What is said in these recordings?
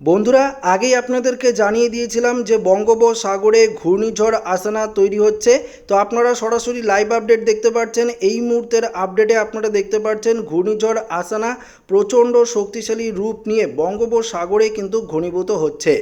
বন্ধুরা, আগেই আপনাদেরকে জানিয়ে দিয়েছিলাম যে বঙ্গোপসাগরে ঘূর্ণিঝড় আসানা তৈরি হচ্ছে। তো আপনারা সরাসরি লাইভ আপডেট দেখতে পাচ্ছেন। এই মুহূর্তের আপডেটে আপনারা দেখতে পাচ্ছেন ঘূর্ণিঝড় আসানা প্রচণ্ড শক্তিশালী রূপ নিয়ে বঙ্গোপসাগরে কিন্তু ঘনীভূত হচ্ছে,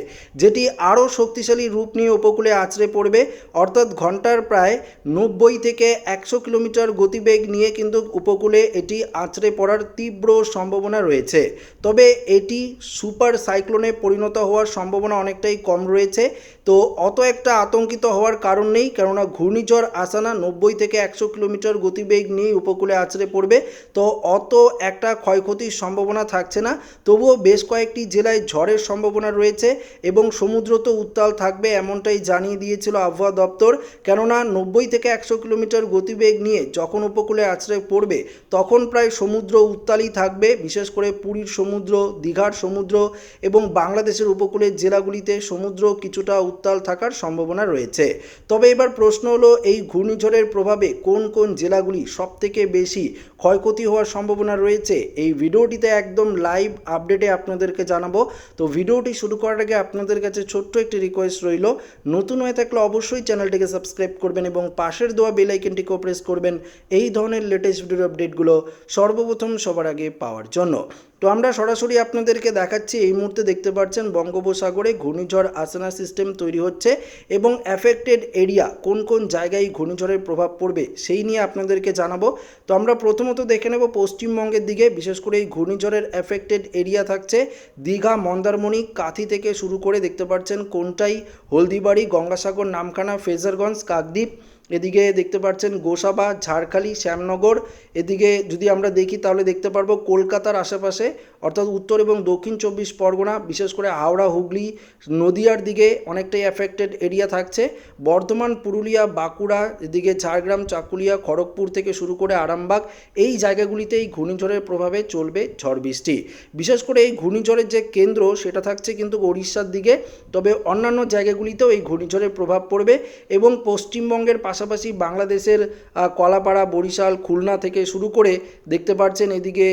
যেটি আরও শক্তিশালী রূপ নিয়ে উপকূলে আছড়ে পড়বে। অর্থাৎ ঘণ্টার প্রায় নব্বই থেকে একশো কিলোমিটার গতিবেগ নিয়ে কিন্তু উপকূলে এটি আছড়ে পড়ার তীব্র সম্ভাবনা রয়েছে। তবে এটি সুপার সাইক্লোনে পরিণত হওয়ার সম্ভাবনা অনেকটাই কম রয়েছে। তো অত একটা আতঙ্কিত হওয়ার কারণ নেই, কেননা ঘূর্ণিঝড় আসানা নব্বই থেকে একশো কিলোমিটার গতিবেগ নিয়ে উপকূলে আছড়ে পড়বে। তো অত একটা ক্ষয়ক্ষতির সম্ভাবনা থাকছে না। তবুও বেশ কয়েকটি জেলায় ঝড়ের সম্ভাবনা রয়েছে এবং সমুদ্র তো উত্তাল থাকবে এমনটাই জানিয়ে দিয়েছিল আবহাওয়া দপ্তর। কেননা নব্বই থেকে একশো কিলোমিটার গতিবেগ নিয়ে যখন উপকূলে আছড়ে পড়বে, তখন প্রায় সমুদ্র উত্তালই থাকবে। বিশেষ করে পুরীর সমুদ্র, দীঘার সমুদ্র এবং বাংলাদেশের উপকূলের জেলাগুলিতে সমুদ্র কিছুটা উত্তাল থাকার সম্ভাবনা রয়েছে। তবে এবার প্রশ্ন হলো, এই ঘূর্ণিঝড়ের প্রভাবে কোন কোন জেলাগুলি সবথেকে বেশি ক্ষয়ক্ষতি হওয়ার সম্ভাবনা রয়েছে? এই ভিডিওটিতে একদম লাইভ আপডেটে আপনাদেরকে জানাব। তো ভিডিওটি শুরু করার আগে আপনাদের কাছে ছোট্ট একটি রিকোয়েস্ট রইল, নতুন হয়ে থাকলে অবশ্যই চ্যানেলটিকে সাবস্ক্রাইব করবেন এবং পাশের দেওয়া বেল আইকনটিকেও প্রেস করবেন। এই ধরনের লেটেস্ট ভিডিও আপডেটগুলো সর্বপ্রথম সবার আগে পাওয়ার জন্য। তো আমরা সরাসরি আপনাদেরকে দেখাচ্ছি, এই মুহূর্তে দেখতে পাচ্ছেন বঙ্গোপসাগরে ঘূর্ণিঝড় আসানা সিস্টেম তৈরি হচ্ছে এবং অ্যাফেক্টেড এরিয়া কোন কোন জায়গায় ঘূর্ণিঝড়ের প্রভাব পড়বে সেই নিয়ে আপনাদেরকে জানাব। তো আমরা প্রথমত দেখে নেব পশ্চিমবঙ্গের দিকে, বিশেষ করে এই ঘূর্ণিঝড়ের অ্যাফেক্টেড এরিয়া থাকছে দীঘা, মন্দারমণি, কাথি থেকে শুরু করে দেখতে পাচ্ছেন কোনটাই, হলদিবাড়ি, গঙ্গাসাগর, নামখানা, ফেজারগঞ্জ, কাকদ্বীপ এদিকে দেখতে পাচ্ছেন গোসাবা, ঝাড়খালি, শ্যামনগর। এদিকে যদি আমরা দেখি তাহলে দেখতে পারব কলকাতার আশেপাশে, অর্থাৎ উত্তর এবং দক্ষিণ চব্বিশ পরগনা, বিশেষ করে হাওড়া, হুগলি, নদিয়ার দিকে অনেকটাই অ্যাফেক্টেড এরিয়া থাকছে। বর্ধমান, পুরুলিয়া, বাঁকুড়া, এদিকে ঝাড়গ্রাম, চাকুলিয়া, খড়গপুর থেকে শুরু করে আরামবাগ, এই জায়গাগুলিতে এই ঘূর্ণিঝড়ের প্রভাবে চলবে ঝড় বৃষ্টি। বিশেষ করে এই ঘূর্ণিঝড়ের যে কেন্দ্র, সেটা থাকছে কিন্তু ওড়িশার দিকে, তবে অন্যান্য জায়গাগুলিতেও এই ঘূর্ণিঝড়ের প্রভাব পড়বে এবং পশ্চিমবঙ্গের পাশাপাশি বাংলাদেশের কলাপাড়া, বরিশাল, খুলনা থেকে শুরু করে দেখতে পাচ্ছেন এদিকে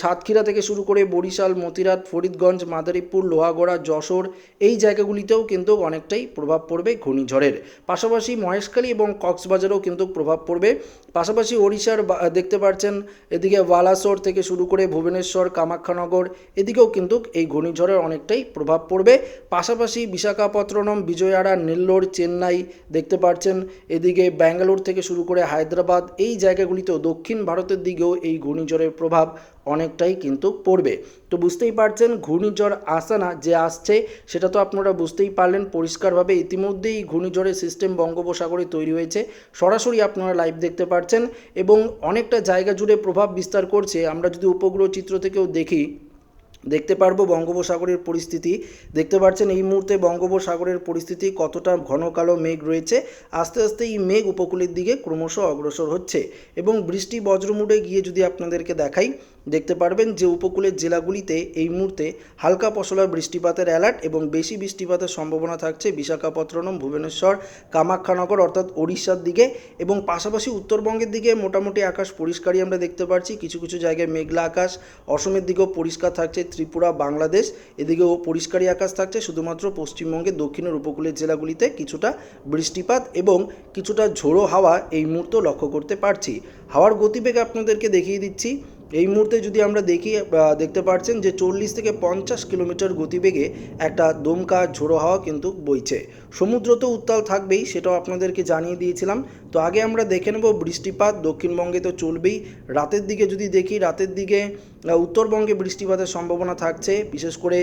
সাতক্ষীরা থেকে শুরু করে বরিশাল, মতিরাট, ফরিদগঞ্জ, মাদারীপুর, লোহাগড়া, যশোর এই জায়গাগুলিতেও কিন্তু অনেকটাই প্রভাব পড়বে ঘূর্ণিঝড়ের। পাশাপাশি মহেশখালী এবং কক্সবাজারেও কিন্তু প্রভাব পড়বে। পাশাপাশি ওড়িশার দেখতে পাচ্ছেন এদিকে বালাসোর থেকে শুরু করে ভুবনেশ্বর, কামাখ্যানগর এদিকেও কিন্তু এই ঘূর্ণিঝড়ের অনেকটাই প্রভাব পড়বে। পাশাপাশি বিশাখাপত্তনম, বিজয়াড়া, নেল্লোর, চেন্নাই দেখতে পাচ্ছেন এদিকে ব্যাঙ্গালোর থেকে শুরু করে হায়দ্রাবাদ, এই জায়গাগুলিতেও দক্ষিণ ভারতের দিকেও এই ঘূর্ণিঝড়ের প্রভাব অনেকটাই কিন্তু পড়বে। তো বুঝতেই পারছেন, ঘূর্ণিঝড় আসানা যে আসছে, সেটা তো আপনারা বুঝতেই পারলেন। পরিষ্কারভাবে ইতিমধ্যেই ঘূর্ণিঝড়ের সিস্টেম বঙ্গোপসাগরে তৈরি হয়েছে। সরাসরি আপনারা লাইভ দেখতে পাচ্ছেন এবং অনেকটা জায়গা জুড়ে প্রভাব বিস্তার করছে। আমরা যদি উপগ্রহ চিত্র থেকেও দেখি দেখতে পারব বঙ্গোপসাগরের পরিস্থিতি। দেখতে পাচ্ছেন এই মুহূর্তে বঙ্গোপসাগরের পরিস্থিতি কতটা ঘন কালো মেঘ রয়েছে। আস্তে আস্তে এই মেঘ উপকূলের দিকে ক্রমশ অগ্রসর হচ্ছে এবং বৃষ্টি বজ্রমুডে গিয়ে যদি আপনাদেরকে দেখাই দেখতে পারবেন যে উপকূলের জেলাগুলিতে এই মুহূর্তে হালকা পশলা বৃষ্টিপাতের অ্যালার্ট এবং বেশি বৃষ্টিপাতের সম্ভাবনা থাকছে বিশাখাপত্তনম, ভুবনেশ্বর, কামাখ্যানগর অর্থাৎ ওড়িশার দিকে এবং পাশাপাশি উত্তরবঙ্গের দিকে মোটামুটি আকাশ পরিষ্কারই আমরা দেখতে পাচ্ছি কিছু কিছু জায়গায় মেঘলা আকাশ, অসমের দিকেও পরিষ্কার থাকছে ত্রিপুরা, বাংলাদেশ, এদিকেও পরিষ্কারই আকাশ থাকছে। শুধুমাত্র পশ্চিমবঙ্গের দক্ষিণের উপকূলের জেলাগুলিতে কিছুটা বৃষ্টিপাত এবং কিছুটা ঝোড়ো হাওয়া এই মুহূর্তে লক্ষ্য করতে পারছি। হাওয়ার গতিবেগ আপনাদেরকে দেখিয়ে দিচ্ছি। এই মুহূর্তে যদি আমরা দেখি দেখতে পাচ্ছেন যে চল্লিশ থেকে পঞ্চাশ কিলোমিটার গতিবেগে একটা দমকা ঝোড়ো হাওয়া কিন্তু বইছে। সমুদ্র তো উত্তাল থাকবেই, সেটাও আপনাদেরকে জানিয়ে দিয়েছিলাম। তো আগে আমরা দেখে নেব বৃষ্টিপাত, দক্ষিণবঙ্গে তো চলবেই। রাতের দিকে যদি দেখি, রাতের দিকে উত্তরবঙ্গে বৃষ্টিপাতের সম্ভাবনা থাকছে। বিশেষ করে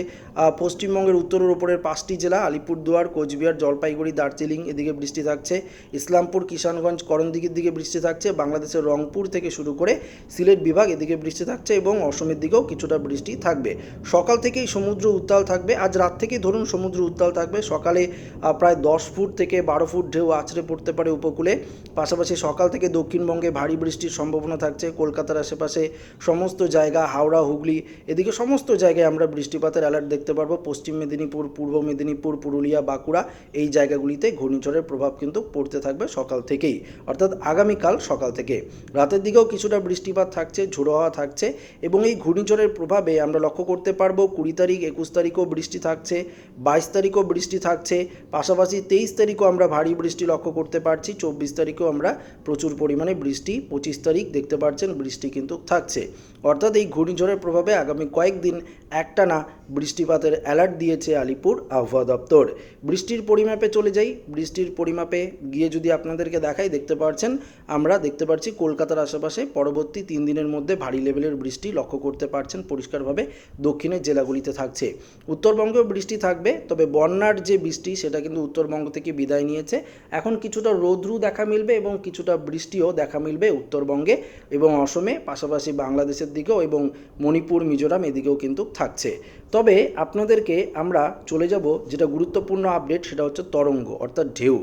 পশ্চিমবঙ্গের উত্তরের উপরের পাঁচটি জেলা, আলিপুরদুয়ার, কোচবিহার, জলপাইগুড়ি, দার্জিলিং এদিকে বৃষ্টি থাকছে। ইসলামপুর, কিষানগঞ্জ, করণদিঘির দিকে বৃষ্টি থাকছে। বাংলাদেশের রংপুর থেকে শুরু করে সিলেট বিভাগ এদিকে বৃষ্টি থাকছে এবং অসমের দিকেও কিছুটা বৃষ্টি থাকবে। সকাল থেকেই সমুদ্র উত্তাল থাকবে। আজ রাত থেকেই ধরুন সমুদ্র উত্তাল থাকবে। সকালে প্রায় দশ ফুট থেকে বারো ফুট ঢেউ আছড়ে পড়তে পারে উপকূলে। পাশাপাশি সকাল থেকে দক্ষিণবঙ্গে ভারী বৃষ্টির সম্ভাবনা থাকছে। কলকাতার আশেপাশে সমস্ত জায়গা, হাওড়া, হুগলি, এদিকে সমস্ত জায়গায় আমরা বৃষ্টিপাতের অ্যালার্ট দেখতে পারব। পশ্চিম মেদিনীপুর, পূর্ব মেদিনীপুর, পুরুলিয়া, বাঁকুড়া এই জায়গাগুলিতে ঘূর্ণিঝড়ের প্রভাব কিন্তু পড়তে থাকবে সকাল থেকেই। অর্থাৎ আগামীকাল সকাল থেকে। রাতের দিকেও কিছুটা বৃষ্টিপাত থাকছে, ঝোড়ো হাওয়া থাকছে এবং এই ঘূর্ণিঝড়ের প্রভাবে আমরা লক্ষ্য করতে পারব, কুড়ি তারিখ, একুশ তারিখও বৃষ্টি থাকছে, বাইশ তারিখও বৃষ্টি থাকছে, পাশাপাশি তেইশ তারিখও আমরা ভারী বৃষ্টি লক্ষ্য করতে পারছি, চব্বিশ তারিখেও আমরা প্রচুর পরিমাণে বৃষ্টি, পঁচিশ তারিখ দেখতে পাচ্ছেন বৃষ্টি কিন্তু থাকছে। অর্থাৎ এই ঘূর্ণিঝড়ের প্রভাবে আগামী কয়েকদিন একটানা বৃষ্টিপাতের অ্যালার্ট দিয়েছে আলিপুর আবহাওয়া দপ্তর। বৃষ্টির পরিমাপে চলে যাই। বৃষ্টির পরিমাপে গিয়ে যদি আপনাদেরকে দেখাই, দেখতে পাচ্ছেন আমরা দেখতে পাচ্ছি কলকাতার আশেপাশে পরবর্তী তিন দিনের মধ্যে ভারী লেভেলের বৃষ্টি লক্ষ্য করতে পারছেন পরিষ্কারভাবে দক্ষিণের জেলাগুলিতে থাকছে। উত্তরবঙ্গেও বৃষ্টি থাকবে, তবে বন্যার যে বৃষ্টি, সেটা কিন্তু উত্তরবঙ্গ থেকে বিদায় নিয়েছে। এখন কিছুটা রৌদ্রু দেখা মিলবে এবং কিছুটা বৃষ্টিও দেখা মিলবে উত্তরবঙ্গে এবং অসমে, পাশাপাশি বাংলাদেশের দিকেও এবং মণিপুর, মিজোরাম এদিকেও কিন্তু থাকছে। তবে আপনাদেরকে আমরা চলে যাব যেটা গুরুত্বপূর্ণ আপডেট সেটা হচ্ছে তরঙ্গ অর্থাৎ ঢেউ।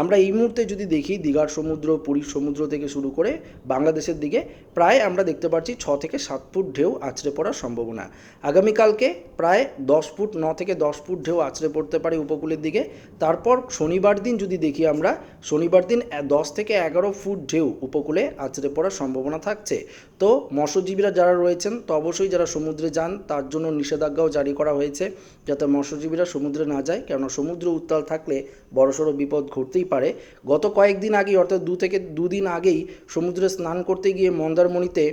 আমরা এই মুহূর্তে যদি দেখি দীঘার সমুদ্র, পুরীর সমুদ্র থেকে শুরু করে বাংলাদেশের দিকে, প্রায় আমরা দেখতে পাচ্ছি ছ থেকে সাত ফুট ঢেউ আছড়ে পড়ার সম্ভাবনা। আগামীকালকে প্রায় দশ ফুট, ন থেকে দশ ফুট ঢেউ আছড়ে পড়তে পারে উপকূলের দিকে। তারপর শনিবার দিন যদি দেখি আমরা, শনিবার দিন দশ থেকে এগারো ফুট ঢেউ উপকূলে আছড়ে পড়ার সম্ভাবনা থাকছে। তো মৎস্যজীবীরা যারা রয়েছেন, তো অবশ্যই যারা সমুদ্রে যান, তার জন্য নিষেধাজ্ঞাও জারি করা হয়েছে, যাতে মৎস্যজীবীরা সমুদ্রে না যায়। কেননা সমুদ্র উত্তাল থাকলে বড়সড় বিপদ ঘটতেই পারে। গত কয়েকদিন আগেই, অর্থাৎ দু থেকে দুদিন আগেই সমুদ্রে স্নান করতে গিয়ে মন্দারমণিতে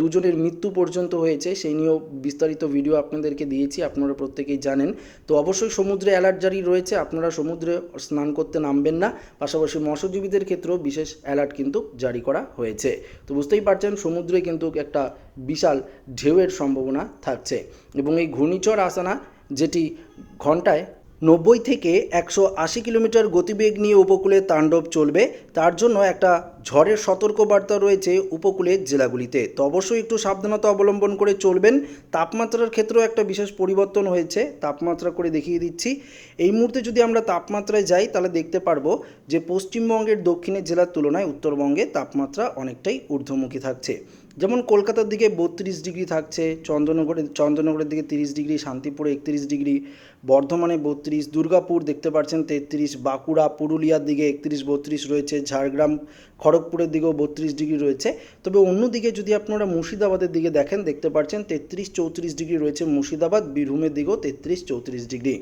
দুজনের মৃত্যু পর্যন্ত হয়েছে। সেই নিয়েও বিস্তারিত ভিডিও আপনাদেরকে দিয়েছি, আপনারা প্রত্যেকেই জানেন। তো অবশ্যই সমুদ্রে অ্যালার্ট জারি রয়েছে, আপনারা সমুদ্রে স্নান করতে নামবেন না। পাশাপাশি মৎস্যজীবীদের ক্ষেত্রেও বিশেষ অ্যালার্ট কিন্তু জারি করা হয়েছে। তো বুঝতেই পারছেন, সমুদ্রে কিন্তু একটা বিশাল ঢেউয়ের সম্ভাবনা থাকছে। এবং এই ঘূর্ণিঝড় আসানা, যেটি ঘন্টায় নব্বই থেকে একশো আশি কিলোমিটার গতিবেগ নিয়ে উপকূলে তাণ্ডব চলবে। তার জন্য একটা ঝড়ের সতর্কবার্তা রয়েছে উপকূলের জেলাগুলিতে। তো অবশ্যই একটু সাবধানতা অবলম্বন করে চলবেন। তাপমাত্রার ক্ষেত্রেও একটা বিশেষ পরিবর্তন হয়েছে। তাপমাত্রা করে দেখিয়ে দিচ্ছি। এই মুহূর্তে যদি আমরা তাপমাত্রায় যাই, তাহলে দেখতে পারব যে পশ্চিমবঙ্গের দক্ষিণের জেলার তুলনায় উত্তরবঙ্গে তাপমাত্রা অনেকটাই ঊর্ধ্বমুখী থাকছে। যেমন কলকাতার দিকে বত্রিশ ডিগ্রি থাকছে চন্দননগরে চন্দননগরের দিকে তিরিশ ডিগ্রি, শান্তিপুরে একত্রিশ ডিগ্রি বর্ধমানে বত্রিশ, দুর্গাপুর দেখতে পাচ্ছেন তেত্রিশ, বাঁকুড়া, পুরুলিয়ার দিকে একত্রিশ, বত্রিশ রয়েছে, ঝাড়গ্রাম, খড়গপুরের দিকেও বত্রিশ ডিগ্রি রয়েছে। তবে অন্যদিকে যদি আপনারা মুর্শিদাবাদের দিকে দেখেন, দেখতে পাচ্ছেন তেত্রিশ, চৌত্রিশ ডিগ্রি রয়েছে মুর্শিদাবাদ, বীরভূমের দিকেও তেত্রিশ, চৌত্রিশ ডিগ্রি।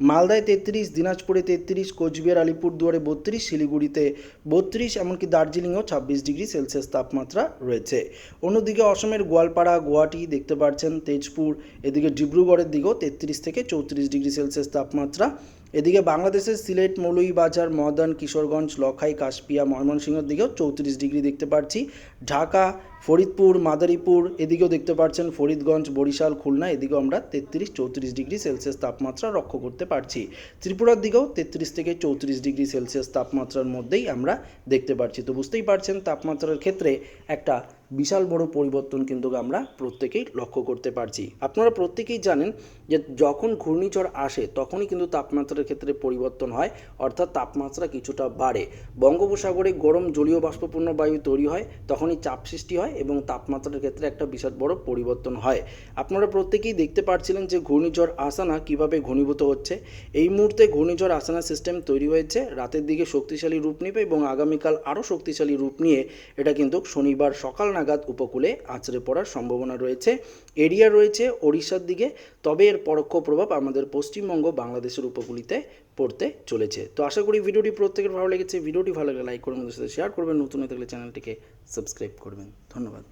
মালদায় তেত্রিশ, দিনাজপুরে তেত্রিশ, কোচবিহার, আলিপুরদুয়ারে বত্রিশ, শিলিগুড়িতে বত্রিশ, এমনকি দার্জিলিংয়েও ছাব্বিশ ডিগ্রি সেলসিয়াস তাপমাত্রা রয়েছে। অন্যদিকে অসমের গোয়ালপাড়া, গুয়াহাটি দেখতে পাচ্ছেন তেজপুর, এদিকে ডিব্রুগড়ের দিকেও তেত্রিশ থেকে চৌত্রিশ ডিগ্রি সেলসিয়াস তাপমাত্রা। এদিকে বাংলাদেশের সিলেট, মৌলভীবাজার, মদন, কিশোরগঞ্জ, লখাই, কাশপিয়া, ময়মনসিংহের দিকেও চৌত্রিশ ডিগ্রি দেখতে পাচ্ছি ঢাকা ফরিদপুর, মাদারীপুর, এদিকেও দেখতে পাচ্ছেন ফরিদগঞ্জ, বরিশাল, খুলনা, এদিকেও আমরা তেত্রিশ, চৌত্রিশ ডিগ্রি সেলসিয়াস তাপমাত্রা লক্ষ্য করতে পারছি। ত্রিপুরার দিকেও তেত্রিশ থেকে চৌত্রিশ ডিগ্রি সেলসিয়াস তাপমাত্রার মধ্যেই আমরা দেখতে পাচ্ছি। তো বুঝতেই পারছেন, তাপমাত্রার ক্ষেত্রে একটা বিশাল বড় পরিবর্তন কিন্তু আমরা প্রত্যেকেই লক্ষ্য করতে পারছি। আপনারা প্রত্যেকেই জানেন যে যখন ঘূর্ণিঝড় আসে, তখনই কিন্তু তাপমাত্রার ক্ষেত্রে পরিবর্তন হয়, অর্থাৎ তাপমাত্রা কিছুটা বাড়ে। বঙ্গোপসাগরে গরম জলীয় বাষ্পপূর্ণ বায়ু তৈরি হয়, তখনই চাপ সৃষ্টি হয় এবং তাপমাত্রার ক্ষেত্রে একটা বিশাল বড় পরিবর্তন হয়। আপনারা প্রত্যেকেই দেখতে পাচ্ছিলেন যে ঘূর্ণিঝড় আসানা কীভাবে ঘনীভূত হচ্ছে। এই মুহূর্তে ঘূর্ণিঝড় আসানা সিস্টেম তৈরি হয়েছে। রাতের দিকে শক্তিশালী রূপ নেবে এবং আগামীকাল আরও শক্তিশালী রূপ নিয়ে এটা কিন্তু শনিবার সকাল নাগাদ উপকূলে আছড়ে পড়ার সম্ভাবনা রয়েছে। এরিয়া রয়েছে ওড়িশার দিকে। তবে এর পরোক্ষ প্রভাব আমাদের পশ্চিমবঙ্গ, বাংলাদেশের উপকূলিতে পড়তে চলেছে। তো আশা করি ভিডিওটি প্রত্যেকের ভালো লেগেছে। ভিডিওটি ভালো লাগলে লাইক করবেন সাথে শেয়ার করবেন, নতুন হয়ে থাকলে চ্যানেলটিকে সাবস্ক্রাইব করবেন। ধন্যবাদ।